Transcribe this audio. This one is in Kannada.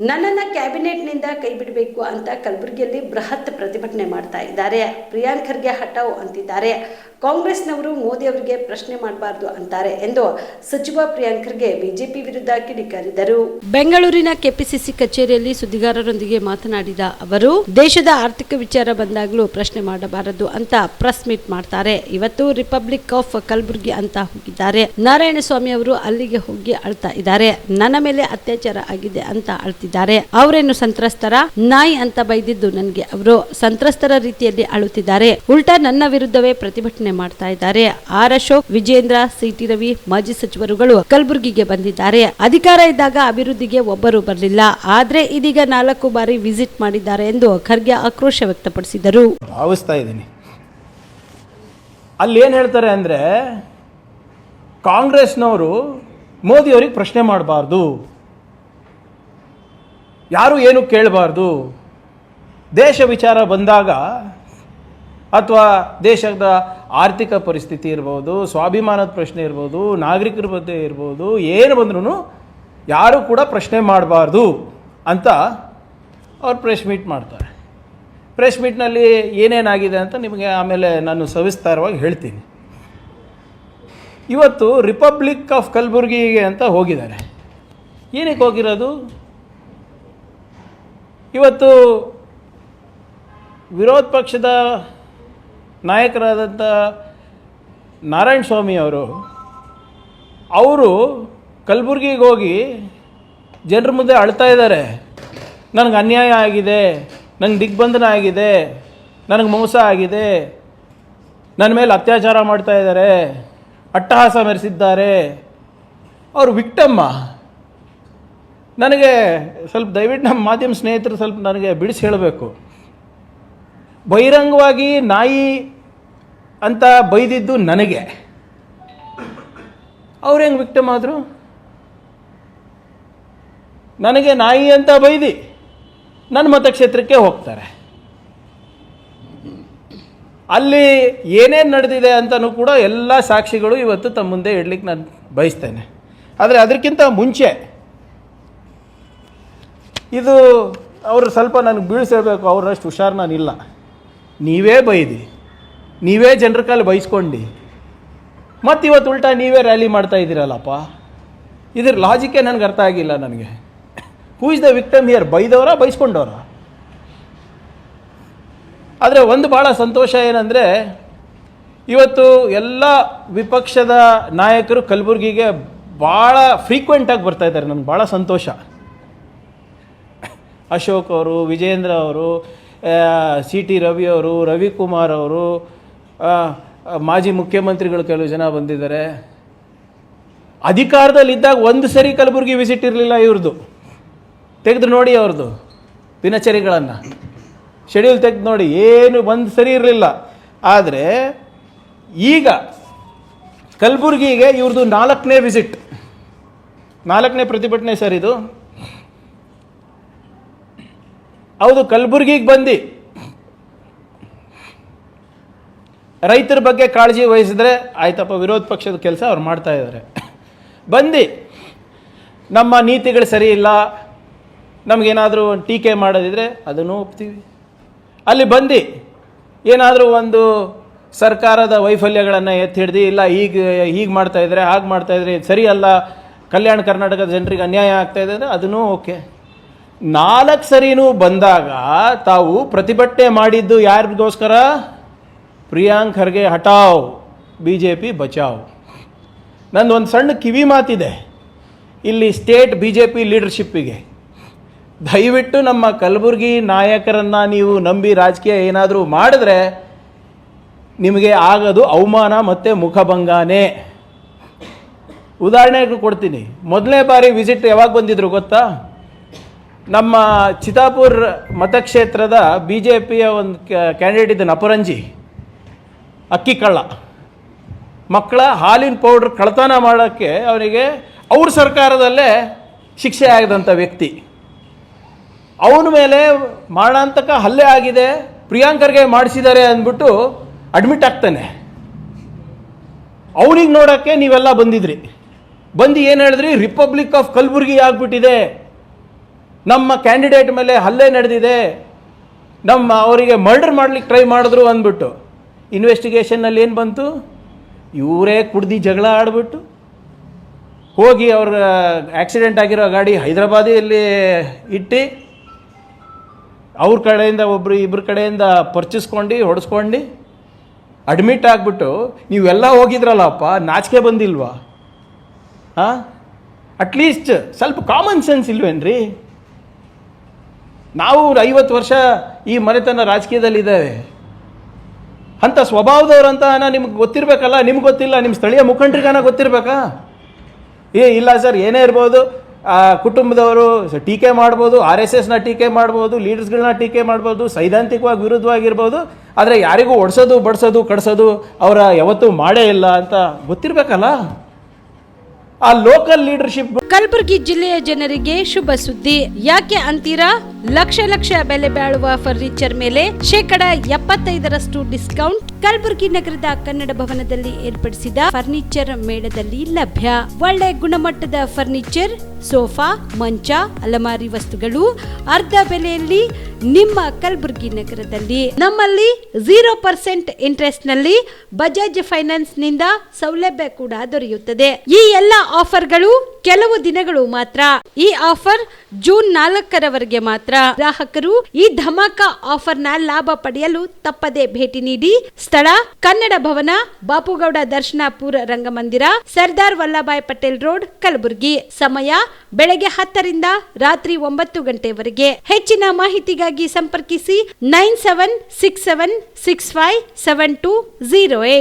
ನನ್ನನ್ನ ಕ್ಯಾಬಿನೆಟ್ನಿಂದ ಕೈಬಿಡಬೇಕು ಅಂತ ಕಲಬುರಗಿಯಲ್ಲಿ ಬೃಹತ್ ಪ್ರತಿಭಟನೆ ಮಾಡ್ತಾ ಇದ್ದಾರೆ. ಪ್ರಿಯಾಂಕ್ ಖರ್ಗೆ ಹಟಾವ್ ಅಂತಿದ್ದಾರೆ. ಕಾಂಗ್ರೆಸ್ನವರು ಮೋದಿ ಅವರಿಗೆ ಪ್ರಶ್ನೆ ಮಾಡಬಾರ್ದು ಅಂತಾರೆ ಎಂದು ಸಚಿವ ಪ್ರಿಯಾಂಕ್ ಖರ್ಗೆ ಬಿಜೆಪಿ ವಿರುದ್ಧ ಕಿಡಿಕಾರಿದರು. ಬೆಂಗಳೂರಿನ ಕೆಪಿಸಿಸಿ ಕಚೇರಿಯಲ್ಲಿ ಸುದ್ದಿಗಾರರೊಂದಿಗೆ ಮಾತನಾಡಿದ ಅವರು, ದೇಶದ ಆರ್ಥಿಕ ವಿಚಾರ ಬಂದಾಗಲೂ ಪ್ರಶ್ನೆ ಮಾಡಬಾರದು ಅಂತ ಪ್ರೆಸ್ ಮೀಟ್ ಮಾಡ್ತಾರೆ. ಇವತ್ತು ರಿಪಬ್ಲಿಕ್ ಆಫ್ ಕಲಬುರಗಿ ಅಂತ ಹೋಗಿದ್ದಾರೆ. ನಾರಾಯಣಸ್ವಾಮಿ ಅವರು ಅಲ್ಲಿಗೆ ಹೋಗಿ ಅಳ್ತಾ ಇದ್ದಾರೆ. ನನ್ನ ಮೇಲೆ ಅತ್ಯಾಚಾರ ಆಗಿದೆ ಅಂತ ಅಳ್ತಿದ್ದಾರೆ. ಅವರೇನು ಸಂತ್ರಸ್ತರ? ನಾಯಿ ಅಂತ ಬೈದಿದ್ದು ನನಗೆ. ಅವರು ಸಂತ್ರಸ್ತರ ರೀತಿಯಲ್ಲಿ ಅಳುತ್ತಿದ್ದಾರೆ. ಉಲ್ಟಾ ನನ್ನ ವಿರುದ್ಧವೇ ಪ್ರತಿಭಟನೆ ಮಾಡ್ತಾ ಇದ್ದಾರೆ. R Ashok, Vijayendra, C T, ಮಾಜಿ ಸಚಿವರುಗಳು ಕಲಬುರಗಿಗೆ ಬಂದಿದ್ದಾರೆ. ಅಧಿಕಾರ ಇದ್ದಾಗ ಅಭಿವೃದ್ಧಿಗೆ ಒಬ್ಬರು ಬರಲಿಲ್ಲ. ಆದ್ರೆ ಇದೀಗ ನಾಲ್ಕು ಬಾರಿ ವಿಸಿಟ್ ಮಾಡಿದ್ದಾರೆ ಎಂದು ಖರ್ಗೆ ಆಕ್ರೋಶ ವ್ಯಕ್ತಪಡಿಸಿದರು. ಭಾವಿಸ್ತಾ ಇದ್ದೀನಿ. ಅಲ್ಲಿ ಏನು ಹೇಳ್ತಾರೆ ಅಂದರೆ ಕಾಂಗ್ರೆಸ್ನವರು ಮೋದಿಯವ್ರಿಗೆ ಪ್ರಶ್ನೆ ಮಾಡಬಾರ್ದು. ಯಾರು ಏನು ಕೇಳಬಾರ್ದು? ದೇಶ ವಿಚಾರ ಬಂದಾಗ ಅಥವಾ ದೇಶದ ಆರ್ಥಿಕ ಪರಿಸ್ಥಿತಿ ಇರ್ಬೋದು, ಸ್ವಾಭಿಮಾನದ ಪ್ರಶ್ನೆ ಇರ್ಬೋದು, ನಾಗರಿಕರ ಬಗ್ಗೆ ಇರ್ಬೋದು, ಏನು ಬಂದ್ರೂ ಯಾರು ಕೂಡ ಪ್ರಶ್ನೆ ಮಾಡಬಾರ್ದು ಅಂತ ಅವ್ರು ಪ್ರೆಸ್ ಮೀಟ್ ಮಾಡ್ತಾರೆ. ಪ್ರೆಸ್ ಮೀಟ್ನಲ್ಲಿ ಏನೇನಾಗಿದೆ ಅಂತ ನಿಮಗೆ ಆಮೇಲೆ ನಾನು ಸವಿಸ್ತಾರವಾಗಿ ಹೇಳ್ತೀನಿ. ಇವತ್ತು ರಿಪಬ್ಲಿಕ್ ಆಫ್ ಕಲಬುರ್ಗಿಗೆ ಅಂತ ಹೋಗಿದ್ದಾರೆ. ಏನಕ್ಕೆ ಹೋಗಿರೋದು? ಇವತ್ತು ವಿರೋಧ ಪಕ್ಷದ ನಾಯಕರಾದಂಥ ನಾರಾಯಣ ಸ್ವಾಮಿ ಅವರು ಅವರು ಕಲಬುರ್ಗಿಗೆ ಹೋಗಿ ಜನರ ಮುಂದೆ ಅಳ್ತಾ ಇದ್ದಾರೆ. ನನಗೆ ಅನ್ಯಾಯ ಆಗಿದೆ ನನಗೆ ದಿಗ್ಬಂಧನ ಆಗಿದೆ, ನನಗೆ ಮೋಸ ಆಗಿದೆ ನನ್ನ ಮೇಲೆ ಅತ್ಯಾಚಾರ ಮಾಡ್ತಾ ಇದ್ದಾರೆ, ಅಟ್ಟಹಾಸ ಮೆರೆಸಿದ್ದಾರೆ. ಅವರು ವಿಕ್ಟಮ್ಮ ನನಗೆ ಸ್ವಲ್ಪ ದಯವಿಟ್ಟು ನಮ್ಮ ಮಾಧ್ಯಮ ಸ್ನೇಹಿತರು ಸ್ವಲ್ಪ ನನಗೆ ಬಿಡಿಸಿ ಹೇಳಬೇಕು. ಬಹಿರಂಗವಾಗಿ ನಾಯಿ ಅಂತ ಬೈದಿದ್ದು ನನಗೆ. ಅವ್ರು ಹೆಂಗೆ ವಿಕ್ಟಮ್ ಆದರು? ನನಗೆ ನಾಯಿ ಅಂತ ಬೈದಿ ನನ್ನ ಮತಕ್ಷೇತ್ರಕ್ಕೆ ಹೋಗ್ತಾರೆ. ಅಲ್ಲಿ ಏನೇನು ನಡೆದಿದೆ ಅಂತಲೂ ಕೂಡ ಎಲ್ಲ ಸಾಕ್ಷಿಗಳು ಇವತ್ತು ತಮ್ಮ ಮುಂದೆ ಇಡ್ಲಿಕ್ಕೆ ನಾನು ಬಯಸ್ತೇನೆ. ಆದರೆ ಅದಕ್ಕಿಂತ ಮುಂಚೆ ಇದು ಅವರು ಸ್ವಲ್ಪ ನನಗೆ ಬೀಳ್ಸಿರ್ಬೇಕು, ಅವ್ರಷ್ಟು ಹುಷಾರು ನಾನಿಲ್ಲ. ನೀವೇ ಬೈದಿ, ನೀವೇ ಜನರ ಕಾಲು ಬೈಸ್ಕೊಂಡು. ಮತ್ತು ಇವತ್ತು ಉಲ್ಟಾ ನೀವೇ ರ್ಯಾಲಿ ಮಾಡ್ತಾ ಇದ್ದೀರಲ್ಲಪ್ಪ. ಇದ್ರ ಲಾಜಿಕ್ಕೇ ನನಗೆ ಅರ್ಥ ಆಗಿಲ್ಲ ನನಗೆ. Who is the victim here ಬೈದವರ, ಬೈಸ್ಕೊಂಡವರ? ಆದರೆ ಒಂದು ಭಾಳ ಸಂತೋಷ ಏನಂದರೆ, ಇವತ್ತು ಎಲ್ಲ ವಿಪಕ್ಷದ ನಾಯಕರು ಕಲಬುರಗಿಗೆ ಭಾಳ ಫ್ರೀಕ್ವೆಂಟಾಗಿ ಬರ್ತಾ ಇದ್ದಾರೆ, ನನಗೆ ಭಾಳ ಸಂತೋಷ. ಅಶೋಕ್ ಅವರು, ವಿಜೇಂದ್ರ ಅವರು ಸಿ ಟಿ ರವಿ ಅವರು, ರವಿಕುಮಾರ್ ಅವರು ಮಾಜಿ ಮುಖ್ಯಮಂತ್ರಿಗಳು ಕೆಲವು ಜನ ಬಂದಿದ್ದಾರೆ. ಅಧಿಕಾರದಲ್ಲಿದ್ದಾಗ ಒಂದು ಸರಿ ಕಲಬುರಗಿ ವಿಸಿಟ್ ಇರಲಿಲ್ಲ ಇವ್ರದ್ದು ತೆಗೆದು ನೋಡಿ ಅವ್ರದ್ದು ದಿನಚರಿಗಳನ್ನು. ಶೆಡ್ಯೂಲ್ ತೆಗೆದು ನೋಡಿ, ಏನು ಒಂದು ಸರಿ ಇರಲಿಲ್ಲ. ಆದರೆ ಈಗ ಕಲಬುರಗಿಗೆ ಇವ್ರದ್ದು ನಾಲ್ಕನೇ ವಿಸಿಟ್ ನಾಲ್ಕನೇ ಪ್ರತಿಭಟನೆ ಸರ್ ಇದು. ಹೌದು, ಕಲಬುರಗಿಗೆ ಬಂದು. ರೈತರ ಬಗ್ಗೆ ಕಾಳಜಿ ವಹಿಸಿದ್ರೆ ಆಯ್ತಪ್ಪ, ವಿರೋಧ ಪಕ್ಷದ ಕೆಲಸ ಅವ್ರು ಮಾಡ್ತಾ ಇದ್ದಾರೆ ಬಂದು. ನಮ್ಮ ನೀತಿಗಳು ಸರಿ ಇಲ್ಲ. ನಮಗೇನಾದರೂ ಒಂದು ಟೀಕೆ ಮಾಡೋದಿದ್ರೆ ಅದನ್ನು ಒಪ್ತೀವಿ. ಅಲ್ಲಿ ಬಂದು. ಏನಾದರೂ ಒಂದು ಸರ್ಕಾರದ ವೈಫಲ್ಯಗಳನ್ನು ಎತ್ತಿ ಹಿಡ್ದು ಇಲ್ಲ ಈಗ, ಹೀಗೆ ಮಾಡ್ತಾಯಿದ್ರೆ ಹಾಗೆ ಮಾಡ್ತಾಯಿದ್ರೆ ಸರಿಯಲ್ಲ ಕಲ್ಯಾಣ ಕರ್ನಾಟಕದ ಜನರಿಗೆ ಅನ್ಯಾಯ ಆಗ್ತಾಯಿದೆ ಅಂದರೆ ಅದನ್ನೂ ಓಕೆ. ನಾಲ್ಕು ಸರಿನೂ ಬಂದಾಗ ತಾವು ಪ್ರತಿಭಟನೆ ಮಾಡಿದ್ದು ಯಾರಿಗೋಸ್ಕರ? ಪ್ರಿಯಾಂಕ್ ಖರ್ಗೆ ಹಟಾವ್ ಬಿ ಜೆ ಪಿ ಬಚಾವ್. ನಂದು ಒಂದು ಸಣ್ಣ ಕಿವಿ ಮಾತಿದೆ. ಇಲ್ಲಿ ಸ್ಟೇಟ್ ಬಿ ಜೆ ಪಿ ಲೀಡರ್ಶಿಪ್ಪಿಗೆ. ದಯವಿಟ್ಟು ನಮ್ಮ ಕಲಬುರಗಿ ನಾಯಕರನ್ನು ನೀವು ನಂಬಿ ರಾಜಕೀಯ ಏನಾದರೂ ಮಾಡಿದ್ರೆ ನಿಮಗೆ ಆಗೋದು ಅವಮಾನ ಮತ್ತು ಮುಖಭಂಗಾನೇ. ಉದಾಹರಣೆಗೂ ಕೊಡ್ತೀನಿ. ಮೊದಲನೇ ಬಾರಿ ವಿಸಿಟ್ ಯಾವಾಗ ಬಂದಿದ್ರು ಗೊತ್ತಾ? ನಮ್ಮ ಚಿತಾಪುರ್ ಮತಕ್ಷೇತ್ರದ ಬಿ ಜೆ ಪಿಯ ಒಂದು ಕ್ಯಾಂಡಿಡೇಟ್ ಇದ್ದಾನೆ ಅಪರಂಜಿ ಅಕ್ಕಿ ಕಳ್ಳ. ಮಕ್ಕಳ ಹಾಲಿನ ಪೌಡ್ರ್ ಕಳತನ ಮಾಡೋಕ್ಕೆ ಅವರಿಗೆ ಅವ್ರ ಸರ್ಕಾರದಲ್ಲೇ ಶಿಕ್ಷೆ ಆಗದಂಥ ವ್ಯಕ್ತಿ. ಅವನ ಮೇಲೆ ಮಾರಣಾಂತಕ ಹಲ್ಲೆ ಆಗಿದೆ, ಪ್ರಿಯಾಂಕರ್ಗೆ ಮಾಡಿಸಿದ್ದಾರೆ ಅಂದ್ಬಿಟ್ಟು ಅಡ್ಮಿಟ್ ಆಗ್ತಾನೆ. ಅವನಿಗೆ ನೋಡೋಕ್ಕೆ ನೀವೆಲ್ಲ ಬಂದಿದ್ರಿ. ಬಂದು ಏನು ಹೇಳಿದ್ರಿ? ರಿಪಬ್ಲಿಕ್ ಆಫ್ ಕಲಬುರ್ಗಿ ಆಗ್ಬಿಟ್ಟಿದೆ. ನಮ್ಮ ಕ್ಯಾಂಡಿಡೇಟ್ ಮೇಲೆ ಹಲ್ಲೆ ನಡೆದಿದೆ. ನಮ್ಮ ಅವರಿಗೆ ಮರ್ಡರ್ ಮಾಡ್ಲಿಕ್ಕೆ ಟ್ರೈ ಮಾಡಿದ್ರು ಅಂದ್ಬಿಟ್ಟು. ಇನ್ವೆಸ್ಟಿಗೇಷನ್ನಲ್ಲಿ ಏನು ಬಂತು? ಇವರೇ ಕುಡ್ದು ಜಗಳ ಆಡ್ಬಿಟ್ಟು. ಹೋಗಿ ಅವ್ರ ಆಕ್ಸಿಡೆಂಟ್ ಆಗಿರೋ ಗಾಡಿ ಹೈದರಾಬಾದಿಯಲ್ಲಿ ಇಟ್ಟು ಅವ್ರ ಕಡೆಯಿಂದ ಒಬ್ಬರು ಇಬ್ಬರ ಕಡೆಯಿಂದ ಪರ್ಚಿಸ್ಕೊಂಡು ಹೊಡೆಸ್ಕೊಂಡು ಅಡ್ಮಿಟ್ ಆಗಿಬಿಟ್ಟು, ನೀವೆಲ್ಲ ಹೋಗಿದ್ರಲ್ಲಪ್ಪ, ನಾಚಿಕೆ ಬಂದಿಲ್ವಾ? ಹಾಂ ಅಟ್ಲೀಸ್ಟ್ ಸ್ವಲ್ಪ ಕಾಮನ್ ಸೆನ್ಸ್ ಇಲ್ವೇನ್ರಿ? ನಾವು ಐವತ್ತು ವರ್ಷ ಈ ಮನೆತನ ರಾಜಕೀಯದಲ್ಲಿದ್ದೇವೆ. ಅಂಥ ಸ್ವಭಾವದವ್ರಂತ ನಿಮ್ಗೆ ಗೊತ್ತಿರಬೇಕಲ್ಲ, ನಿಮ್ಗೆ ಗೊತ್ತಿಲ್ಲ ನಿಮ್ಮ ಸ್ಥಳೀಯ ಮುಖಂಡರಿಗಾನ ಗೊತ್ತಿರಬೇಕಾ? ಏ, ಇಲ್ಲ ಸರ್, ಏನೇ ಇರ್ಬೋದು ಕುಟುಂಬದವರು ಟೀಕೆ ಮಾಡ್ಬೋದು, ಆರ್ ಎಸ್ ಎಸ್ನ ಟೀಕೆ ಮಾಡ್ಬೋದು, ಲೀಡರ್ಸ್ಗಳನ್ನ ಟೀಕೆ ಮಾಡ್ಬೋದು, ಸೈದ್ಧಾಂತಿಕವಾಗಿ ವಿರುದ್ಧವಾಗಿರ್ಬೋದು, ಆದರೆ ಯಾರಿಗೂ ಒಡ್ಸೋದು, ಬಡಿಸೋದು ಕಡಿಸೋದು ಅವರ ಯಾವತ್ತೂ ಮಾಡೇ ಇಲ್ಲ ಅಂತ ಗೊತ್ತಿರಬೇಕಲ್ಲ? ಆ ಲೋಕಲ್ ಲೀಡರ್ಶಿಪ್ ಕಲಬುರಗಿ ಜಿಲ್ಲೆಯ ಜನರಿಗೆ ಶುಭ ಸುದ್ದಿ. ಯಾಕೆ ಅಂತೀರಾ? ಲಕ್ಷ ಲಕ್ಷ ಬೆಲೆ ಬಾಳುವ ಫರ್ನಿಚರ್ ಮೇಲೆ ಶೇಕಡ ಎಪ್ಪತ್ತೈದರಷ್ಟು ಡಿಸ್ಕೌಂಟ್ ಕಲಬುರಗಿ ನಗರದ ಕನ್ನಡ ಭವನದಲ್ಲಿ ಏರ್ಪಡಿಸಿದ ಫರ್ನಿಚರ್ ಮೇಳದಲ್ಲಿ ಲಭ್ಯ. ಒಳ್ಳೆ ಗುಣಮಟ್ಟದ ಫರ್ನಿಚರ್ ಸೋಫಾ, ಮಂಚ, ಅಲಮಾರಿ ವಸ್ತುಗಳು, ಅರ್ಧ ಬೆಲೆಯಲ್ಲಿ ನಿಮ್ಮ ಕಲಬುರಗಿ ನಗರದಲ್ಲಿ. ನಮ್ಮಲ್ಲಿ ಝೀರೋ ಪರ್ಸೆಂಟ್ ಇಂಟ್ರೆಸ್ಟ್ನಲ್ಲಿ ಬಜಾಜ್ ಫೈನಾನ್ಸ್ನಿಂದ ಸೌಲಭ್ಯ ಕೂಡ ದೊರೆಯುತ್ತದೆ. ಈ ಎಲ್ಲ ಆಫರ್ಗಳು ಕೆಲವು ದಿನಗಳು ಮಾತ್ರ. ಈ ಆಫರ್ ಜೂನ್ ನಾಲ್ಕರವರೆಗೆ ಮಾತ್ರ. ಗ್ರಾಹಕರು ಈ ಧಮಾಕ ಆಫರ್ನ ಲಾಭ ಪಡೆಯಲು ತಪ್ಪದೆ ಭೇಟಿ ನೀಡಿ. ಸ್ಥಳ, ಕನ್ನಡ ಭವನ, ಬಾಪುಗೌಡ ದರ್ಶನಾಪುರ ರಂಗಮಂದಿರ, ಸರ್ದಾರ್ ವಲ್ಲಭಾಯ್ ಪಟೇಲ್ ರೋಡ್, ಕಲಬುರಗಿ. ಸಮಯ ಬೆಳಗ್ಗೆ ಹತ್ತರಿಂದ ರಾತ್ರಿ ಒಂಬತ್ತು ಗಂಟೆವರೆಗೆ. ಹೆಚ್ಚಿನ ಮಾಹಿತಿಗಾಗಿ ಸಂಪರ್ಕಿಸಿ nine seven six seven six five seven two zero eight.